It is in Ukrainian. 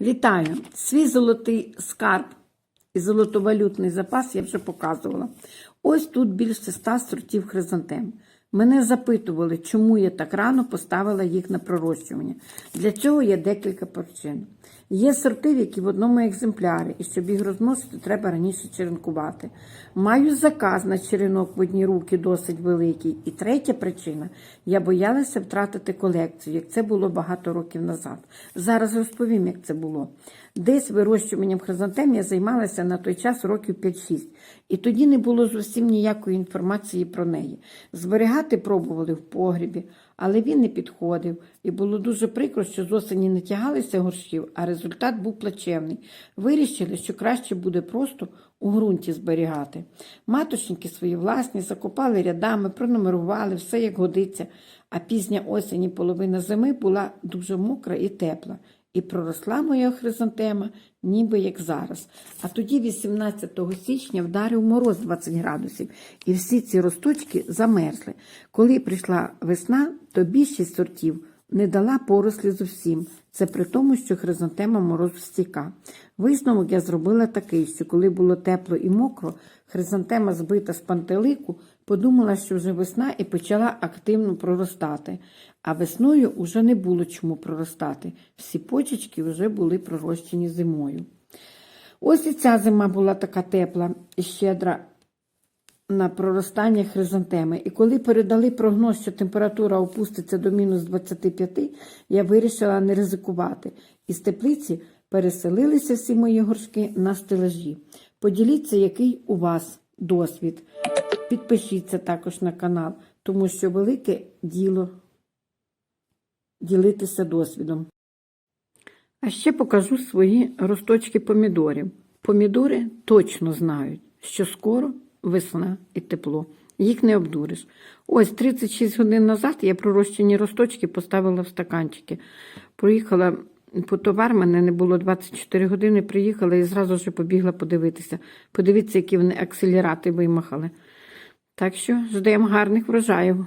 Вітаю! Свій золотий скарб і золотовалютний запас я вже показувала. Ось тут більше ста сортів хризантем. Мене запитували, чому я так рано поставила їх на пророщування. Для цього є декілька причин. Є сорти, які в одному екземплярі, і щоб їх розносити, треба раніше черенкувати. Маю заказ на черенок в одні руки досить великий. І третя причина я боялася втратити колекцію, як це було багато років назад. Зараз розповім, як це було. Десь вирощуванням хризантем я займалася на той час років 5-6, і тоді не було зовсім ніякої інформації про неї. Зберігати пробували в погрібі, але він не підходив, і було дуже прикро, що з осені не тягалися горшків, а результат був плачевний. Вирішили, що краще буде просто у ґрунті зберігати. Маточники свої власні закопали рядами, пронумерували, все як годиться. А пізня осінь і половина зими була дуже мокра і тепла. І проросла моя хризантема, ніби як зараз. А тоді, 18 січня, вдарив мороз 20 градусів, і всі ці росточки замерзли. Коли прийшла весна, то більшість сортів не дала порослі зовсім. Це при тому, що хризантема мороз стіка. Висновок я зробила такий, що коли було тепло і мокро, хризантема збита з пантелику, подумала, що вже весна і почала активно проростати. А весною уже не було чому проростати. Всі почечки вже були пророщені зимою. Ось і ця зима була така тепла і щедра на проростання хризантеми. І коли передали прогноз, що температура опуститься до мінус 25, я вирішила не ризикувати. Із теплиці переселилися всі мої горшки на стелажі. Поділіться, який у вас досвід. Підпишіться також на канал, тому що велике діло ділитися досвідом. А ще покажу свої росточки помідорів. Помідори точно знають, що скоро весна і тепло. Їх не обдуриш. Ось 36 годин назад я пророщені росточки поставила в стаканчики. Проїхала по товар, мене не було 24 години, приїхала і зразу ж побігла подивитися. Подивіться, які вони акселерати вимахали. Так що ждемо гарних врожаїв.